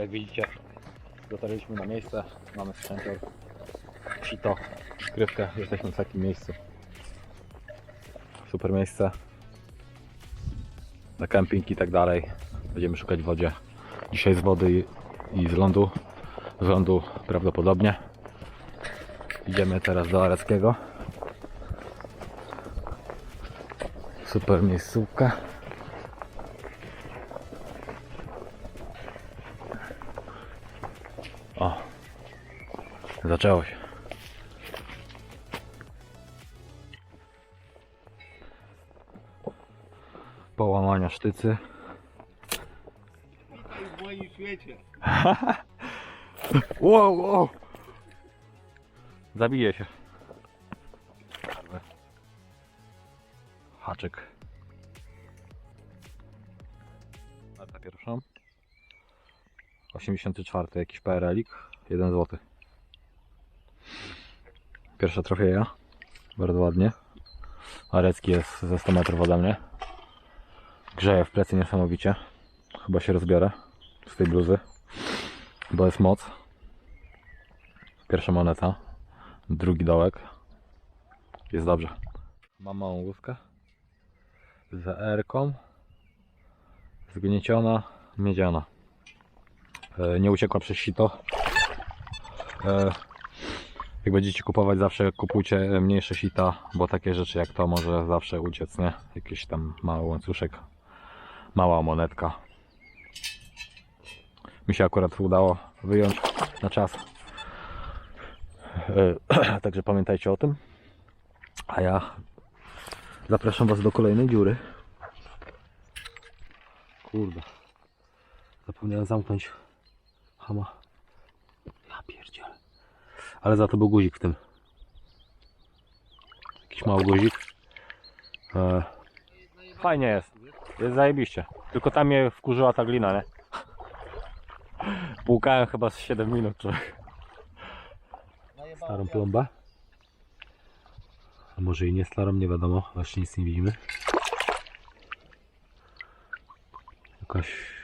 Jak widzicie, dotarliśmy na miejsce, mamy sprzęcior, sito, skrywkę, jesteśmy w takim miejscu. Super miejsce na kemping i tak dalej. Będziemy szukać wodzie. Dzisiaj z wody i, i z lądu. Z lądu prawdopodobnie. Idziemy teraz do Areckiego. Super miejscówka. Zaczęło się. Połamania sztycy. w moim świecie. Wow, wow. Zabije się. Haczyk. Marta pierwszą. 84 jakiś PRL-ik. 1 zł. Pierwsza trofeja. Bardzo ładnie. Arecki jest ze 100 metrów ode mnie. Grzeje w plecy niesamowicie. Chyba się rozbiorę z tej bluzy. Bo jest moc. Pierwsza moneta. Drugi dołek. Jest dobrze. Mam małą łuskę. Z R-ką. Zgnieciona, miedziana. E, nie uciekła przez sito. E, jak będziecie kupować, zawsze kupujcie mniejsze sita, bo takie rzeczy jak to może zawsze uciec, nie? Jakiś tam mały łańcuszek, mała monetka. Mi się akurat udało wyjąć na czas. E, Także pamiętajcie o tym. A ja zapraszam Was do kolejnej dziury. Kurde. Zapomniałem zamknąć hama. Ale za to był guzik w tym. Jakiś mały guzik. E, fajnie jest. Jest zajebiście. Tylko tam mnie wkurzyła ta glina, nie? Płukałem chyba z 7 minut, człowiek. Starą plombę. A może i nie starą, nie wiadomo. Właśnie nic nie widzimy. Jakaś...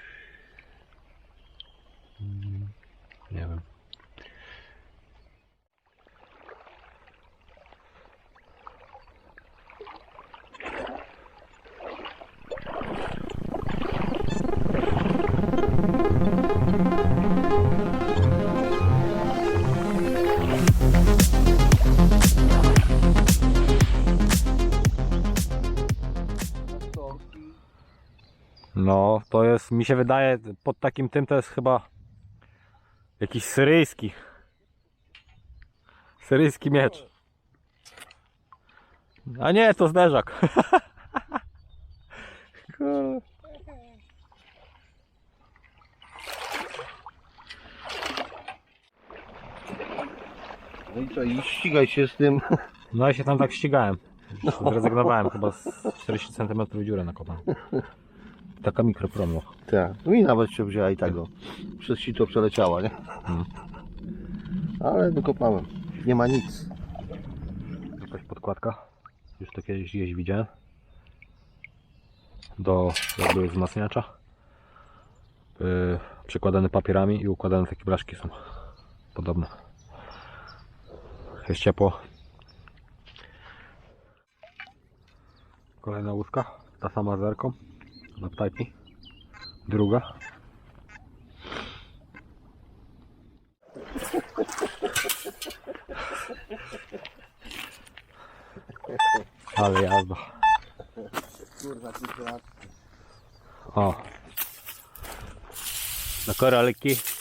No, to jest, mi się wydaje, pod takim tym to jest chyba jakiś syryjski. Syryjski miecz. A nie, to zderzak. No i co, i ścigaj się z tym. No ja się tam tak ścigałem. Zrezygnowałem chyba z 40 cm dziurę nakopałem. Taka mikropromo. Tak. No i nawet się wzięła i tego. Przez sito przeleciała, nie? Hmm. Ale wykopałem. Nie ma nic. Jakaś podkładka. Już to kiedyś gdzieś widziałem. Do jakby wzmacniacza. Yy, przykładane papierami i układane takie blaszki są. Podobne. Jest ciepło. Kolejna łódka. Ta sama zerką. Na ptajki. Druga. Ale jazda. Kurwa, ty O. Na koralki.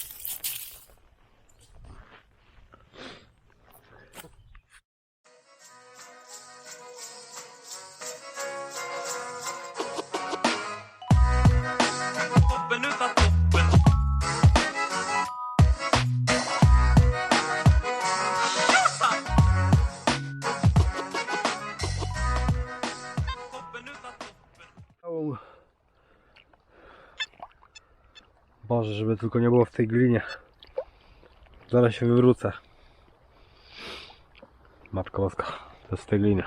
Boże, żeby tylko nie było w tej glinie. Zaraz się wywrócę. Matko Boska, to jest tej glinie.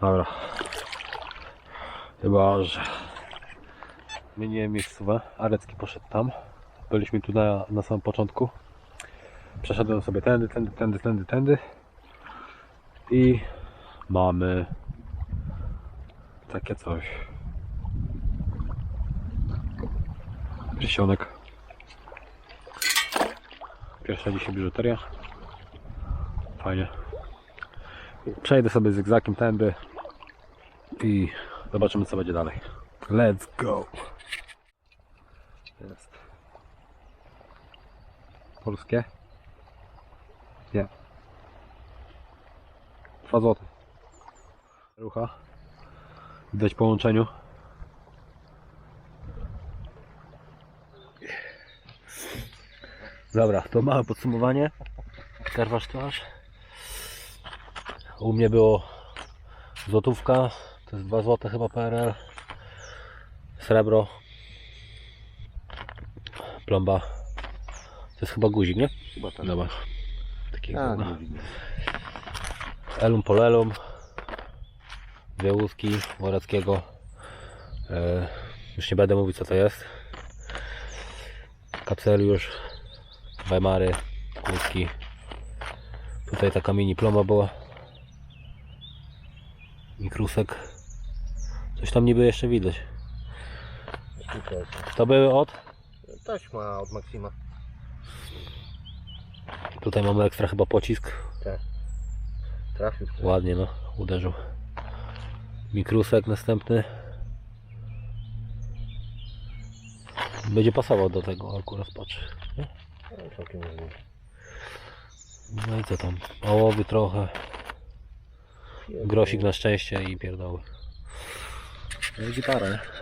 Dobra. Chyba, że... Zmieniłem miejscówę. Arecki poszedł tam. byliśmy tu na, na samym początku. Przeszedłem sobie tędy, tędy, tędy, tędy, tędy. I mamy takie coś. Pierścionek. Pierwsza dzisiaj biżuteria. Fajnie. Przejdę sobie zygzakiem tędy i zobaczymy co będzie dalej. Let's go! Jest. Polskie? Nie. 2 złote. Rucha. Widać po łączeniu. Dobra, to małe podsumowanie. Karwasz twarz. U mnie było złotówka, to jest 2 złote chyba PRL. Srebro. Plomba. To jest chyba guzik, nie? Chyba tak. Dobra. Taki A, no. Elum polelum. Dwie łuski Woreckiego. E, już nie będę mówić co to jest. Kapseliusz. Weimary. Łuski. Tutaj taka mini plomba była. Mikrusek. Coś tam niby jeszcze widać. To były od. Taśma od Maksima. Tutaj mamy ekstra chyba pocisk. Trafił. Ładnie no, uderzył. Mikrusek następny. Będzie pasował do tego akurat, patrz. nie? No, Całkiem nie No i co tam? Ołowy trochę. Grosik na szczęście i pierdoły. No i gitara, nie?